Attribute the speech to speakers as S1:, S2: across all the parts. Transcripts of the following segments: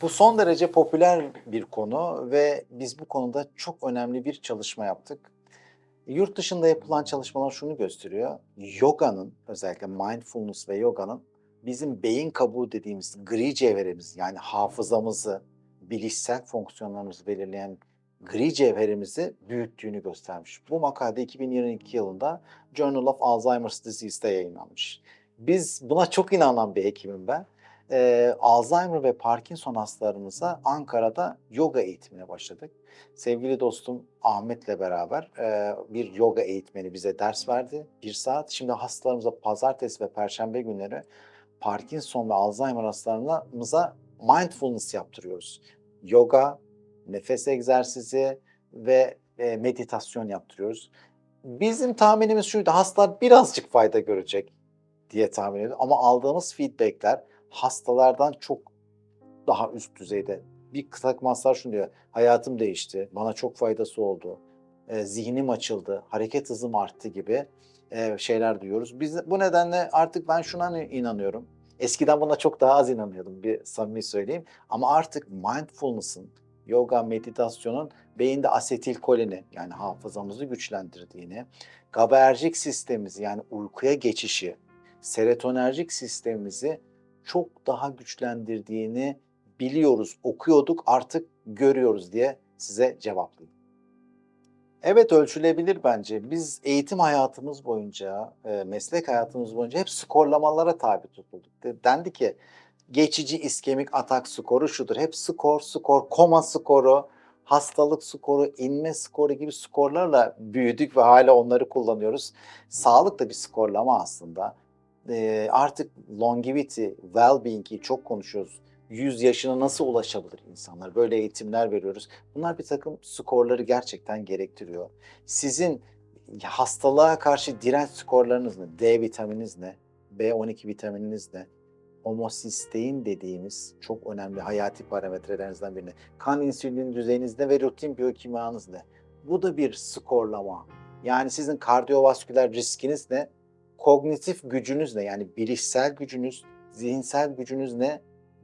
S1: Bu son derece popüler bir konu ve biz bu konuda çok önemli bir çalışma yaptık. Yurt dışında yapılan çalışmalar şunu gösteriyor. Yoga'nın özellikle mindfulness ve yoga'nın bizim beyin kabuğu dediğimiz gri cevherimiz yani hafızamızı, bilişsel fonksiyonlarımızı belirleyen gri cevherimizi büyüttüğünü göstermiş. Bu makale 2022 yılında Journal of Alzheimer's Disease'de yayınlanmış. Biz buna çok inanan bir hekimim ben. Ee, Alzheimer ve Parkinson hastalarımıza Ankara'da yoga eğitimine başladık. Sevgili dostum Ahmet'le beraber e, bir yoga eğitmeni bize ders verdi. Bir saat. Şimdi hastalarımıza pazartesi ve perşembe günleri Parkinson ve Alzheimer hastalarımıza mindfulness yaptırıyoruz. Yoga, nefes egzersizi ve e, meditasyon yaptırıyoruz. Bizim tahminimiz şuydu, hastalar birazcık fayda görecek diye tahmin ediyorum. Ama aldığımız feedbackler hastalardan çok daha üst düzeyde. Bir takım hastalar şunu diyor, hayatım değişti, bana çok faydası oldu, e, zihnim açıldı, hareket hızım arttı gibi e, şeyler duyuyoruz. Biz bu nedenle artık ben şuna inanıyorum. Eskiden buna çok daha az inanıyordum bir samimi söyleyeyim. Ama artık mindfulness'ın, yoga, meditasyonun beyinde asetilkolini yani hafızamızı güçlendirdiğini, GABAerjik sistemimizi yani uykuya geçişi, serotonerjik sistemimizi çok daha güçlendirdiğini biliyoruz, okuyorduk artık görüyoruz diye size cevaplayayım. Evet ölçülebilir bence. Biz eğitim hayatımız boyunca, e, meslek hayatımız boyunca hep skorlamalara tabi tutulduk. De- Dendi ki geçici iskemik atak skoru şudur. Hep skor, skor, koma skoru, hastalık skoru, inme skoru gibi skorlarla büyüdük ve hala onları kullanıyoruz. Sağlık da bir skorlama aslında. E, artık longevity, well-being'i çok konuşuyoruz. 100 yaşına nasıl ulaşabilir insanlar? Böyle eğitimler veriyoruz. Bunlar bir takım skorları gerçekten gerektiriyor. Sizin hastalığa karşı direnç skorlarınız ne? D vitamininiz ne? B12 vitamininiz ne? Homosistein dediğimiz çok önemli hayati parametrelerinizden birini. Kan insülin düzeyiniz ne ve rutin biyokimyanız ne? Bu da bir skorlama. Yani sizin kardiyovasküler riskiniz ne? Kognitif gücünüz ne? Yani bilişsel gücünüz, zihinsel gücünüz ne?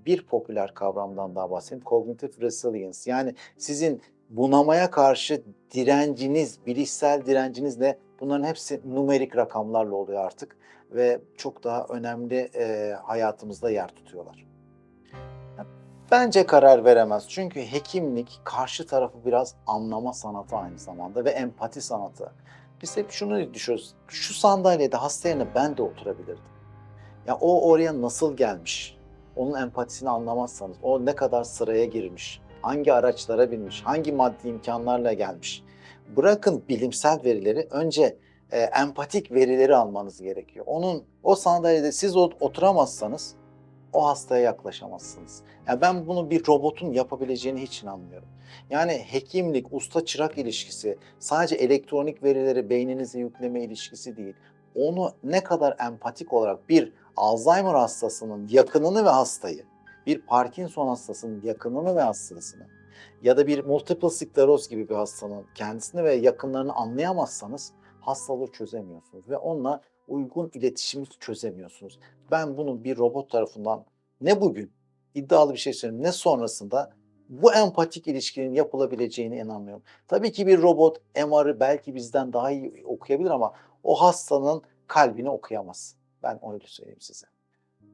S1: bir popüler kavramdan daha bahsedeyim. Cognitive resilience. Yani sizin bunamaya karşı direnciniz, bilişsel direnciniz ne? Bunların hepsi numerik rakamlarla oluyor artık ve çok daha önemli e, hayatımızda yer tutuyorlar. Bence karar veremez. Çünkü hekimlik karşı tarafı biraz anlama sanatı aynı zamanda ve empati sanatı. Biz hep şunu düşünüyoruz. Şu sandalyede hasta yerine ben de oturabilirdim. Ya o oraya nasıl gelmiş? onun empatisini anlamazsanız, o ne kadar sıraya girmiş, hangi araçlara binmiş, hangi maddi imkanlarla gelmiş. Bırakın bilimsel verileri, önce e, empatik verileri almanız gerekiyor. Onun o sandalyede siz oturamazsanız o hastaya yaklaşamazsınız. Yani ben bunu bir robotun yapabileceğini hiç inanmıyorum. Yani hekimlik, usta çırak ilişkisi sadece elektronik verileri beyninize yükleme ilişkisi değil. Onu ne kadar empatik olarak bir Alzheimer hastasının yakınını ve hastayı, bir Parkinson hastasının yakınını ve hastasını ya da bir multiple skleroz gibi bir hastanın kendisini ve yakınlarını anlayamazsanız hastalığı çözemiyorsunuz ve onunla uygun iletişimi çözemiyorsunuz. Ben bunu bir robot tarafından ne bugün iddialı bir şey söyleyeyim ne sonrasında bu empatik ilişkinin yapılabileceğine inanmıyorum. Tabii ki bir robot MR'ı belki bizden daha iyi okuyabilir ama o hastanın kalbini okuyamaz. Ben öyle söyleyeyim size.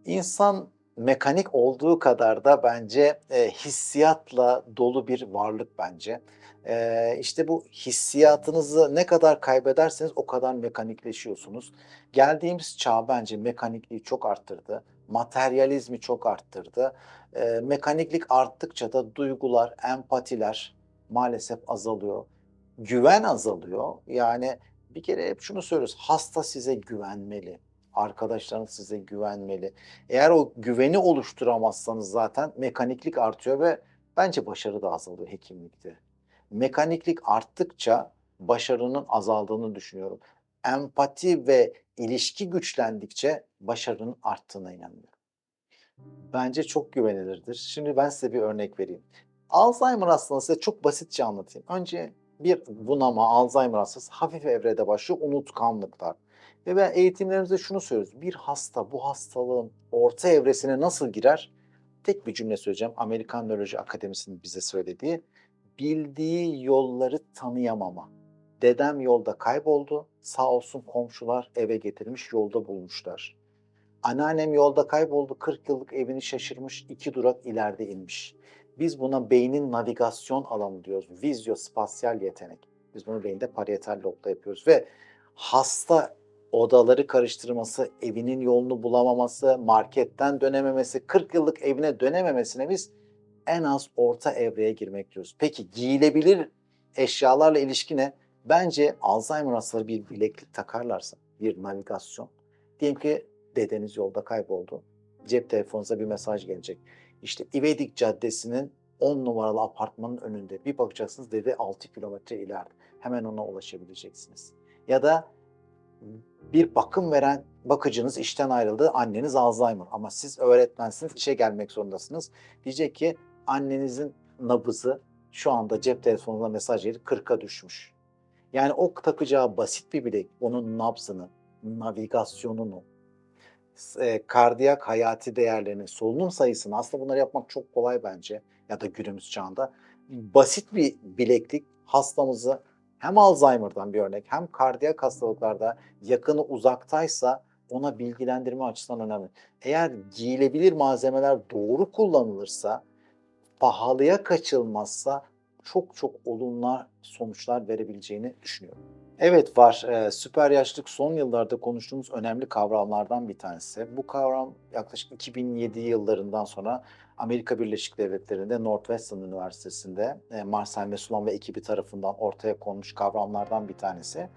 S1: İnsan mekanik olduğu kadar da bence e, hissiyatla dolu bir varlık bence. E, işte bu hissiyatınızı ne kadar kaybederseniz o kadar mekanikleşiyorsunuz. Geldiğimiz çağ bence mekanikliği çok arttırdı. Materyalizmi çok arttırdı. E, mekaniklik arttıkça da duygular, empatiler maalesef azalıyor. Güven azalıyor. Yani bir kere hep şunu söylüyoruz. Hasta size güvenmeli arkadaşlarınız size güvenmeli. Eğer o güveni oluşturamazsanız zaten mekaniklik artıyor ve bence başarı da azalıyor hekimlikte. Mekaniklik arttıkça başarının azaldığını düşünüyorum. Empati ve ilişki güçlendikçe başarının arttığına inanıyorum. Bence çok güvenilirdir. Şimdi ben size bir örnek vereyim. Alzheimer hastalığını size çok basitçe anlatayım. Önce bir bunama, Alzheimer hastası hafif evrede başlıyor, unutkanlıklar. Ve ben eğitimlerimizde şunu söylüyoruz. Bir hasta bu hastalığın orta evresine nasıl girer? tek bir cümle söyleyeceğim. Amerikan Nöroloji Akademisi'nin bize söylediği bildiği yolları tanıyamama. Dedem yolda kayboldu. Sağ olsun komşular eve getirmiş yolda bulmuşlar. Anneannem yolda kayboldu. 40 yıllık evini şaşırmış. iki durak ileride inmiş. Biz buna beynin navigasyon alanı diyoruz. Vizyospasiyal yetenek. Biz bunu beyinde parietal lobda yapıyoruz ve hasta odaları karıştırması, evinin yolunu bulamaması, marketten dönememesi, 40 yıllık evine dönememesine biz en az orta evreye girmek diyoruz. Peki giyilebilir eşyalarla ilişki ne? Bence Alzheimer hastaları bir bileklik takarlarsa, bir navigasyon. Diyelim ki dedeniz yolda kayboldu. Cep telefonunuza bir mesaj gelecek. İşte İvedik Caddesi'nin 10 numaralı apartmanın önünde. Bir bakacaksınız dede 6 kilometre ileride. Hemen ona ulaşabileceksiniz. Ya da bir bakım veren bakıcınız işten ayrıldı. Anneniz Alzheimer ama siz öğretmensiniz, işe gelmek zorundasınız. Diyecek ki annenizin nabızı şu anda cep telefonuna mesaj gelip 40'a düşmüş. Yani o takacağı basit bir bilek onun nabzını, navigasyonunu, e, kardiyak hayati değerlerini, solunum sayısını aslında bunları yapmak çok kolay bence ya da günümüz çağında. Basit bir bileklik hastamızı hem Alzheimer'dan bir örnek hem kardiyak hastalıklarda yakını uzaktaysa ona bilgilendirme açısından önemli. Eğer giyilebilir malzemeler doğru kullanılırsa, pahalıya kaçılmazsa çok çok olumlu sonuçlar verebileceğini düşünüyorum. Evet var. Ee, süper yaşlılık son yıllarda konuştuğumuz önemli kavramlardan bir tanesi. Bu kavram yaklaşık 2007 yıllarından sonra Amerika Birleşik Devletleri'nde Northwestern Üniversitesi'nde e, Marcel Mesulan ve ekibi tarafından ortaya konmuş kavramlardan bir tanesi.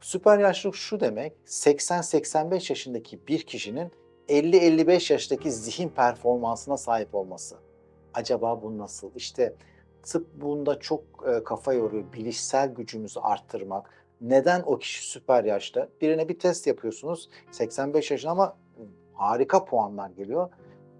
S1: Süper yaşlılık şu demek, 80-85 yaşındaki bir kişinin 50-55 yaştaki zihin performansına sahip olması. Acaba bu nasıl? İşte tıp bunda çok e, kafa yoruyor. Bilişsel gücümüzü arttırmak. Neden o kişi süper yaşta? Birine bir test yapıyorsunuz. 85 yaşında ama harika puanlar geliyor.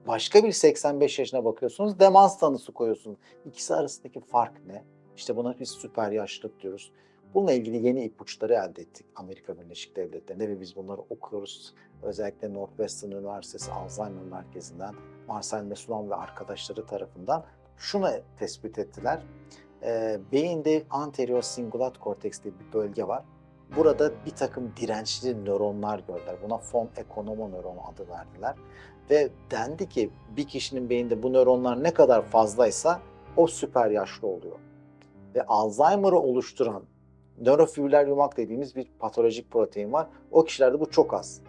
S1: Başka bir 85 yaşına bakıyorsunuz. Demans tanısı koyuyorsunuz. İkisi arasındaki fark ne? İşte buna biz süper yaşlılık diyoruz. Bununla ilgili yeni ipuçları elde ettik Amerika Birleşik Devletleri'nde ve biz bunları okuyoruz. Özellikle Northwestern Üniversitesi Alzheimer Merkezi'nden Marcel Mesulan ve arkadaşları tarafından şunu tespit ettiler. E, beyinde anterior cingulate korteks diye bir bölge var. Burada bir takım dirençli nöronlar gördüler. Buna von Economo nöronu adı verdiler. Ve dendi ki bir kişinin beyinde bu nöronlar ne kadar fazlaysa o süper yaşlı oluyor. Ve Alzheimer'ı oluşturan nörofibriller yumak dediğimiz bir patolojik protein var. O kişilerde bu çok az.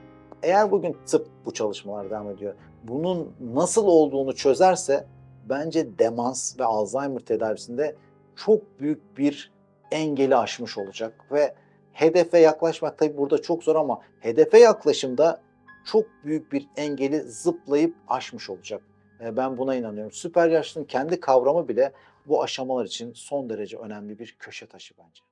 S1: Eğer bugün tıp bu çalışmalar devam ediyor. Bunun nasıl olduğunu çözerse bence demans ve Alzheimer tedavisinde çok büyük bir engeli aşmış olacak ve hedefe yaklaşmak tabii burada çok zor ama hedefe yaklaşımda çok büyük bir engeli zıplayıp aşmış olacak. E, Ben buna inanıyorum. Süper yaşlının kendi kavramı bile bu aşamalar için son derece önemli bir köşe taşı bence.